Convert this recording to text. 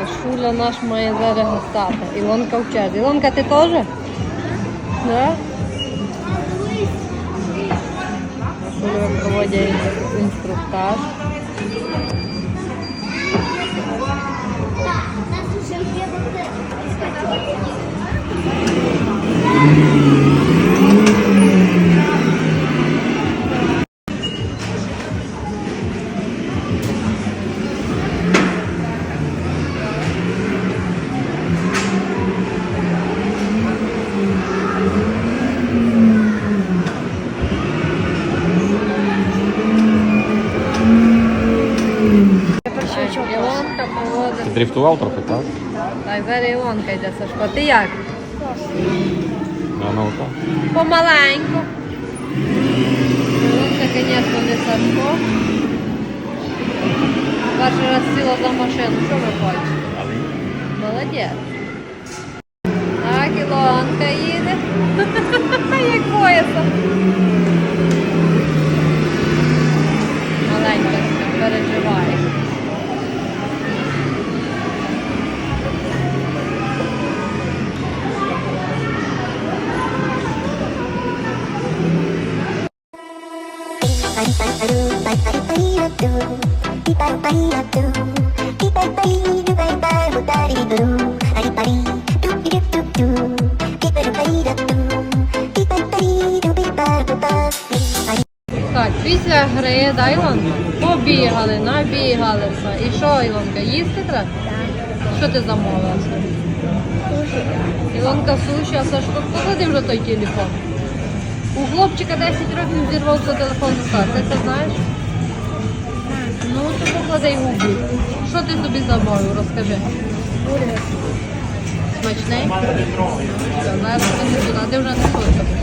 Сашуля наш має зараз гостати. Ілонка в черзі. Ілонка, ти теж? Да? Шуля проводять інструктаж. Ілонка проводить. Дрифтував трохи, так? Так, зараз Ілонка йде, Сашко. Ти як? А ну-ка. Помаленьку. Ілонка, звісно, не Сашко. Перший раз сіла за машину. Що ви хочете? Молодець. Так, Ілонка їде. Як поясом. Так, після гри, да, Ілонка? Побігали, набігалися. І що, Ілонка, їсти треба? Що ти замовила? Ілонка суші, а Сашко, поклади вже той телефон. У хлопчика 10 років зірвався телефон з. Ти це знаєш? Ну, то покладай губи. Що ти собі замовив, розкажи. Смачний? Зараз не туди, ти вже не хочеш.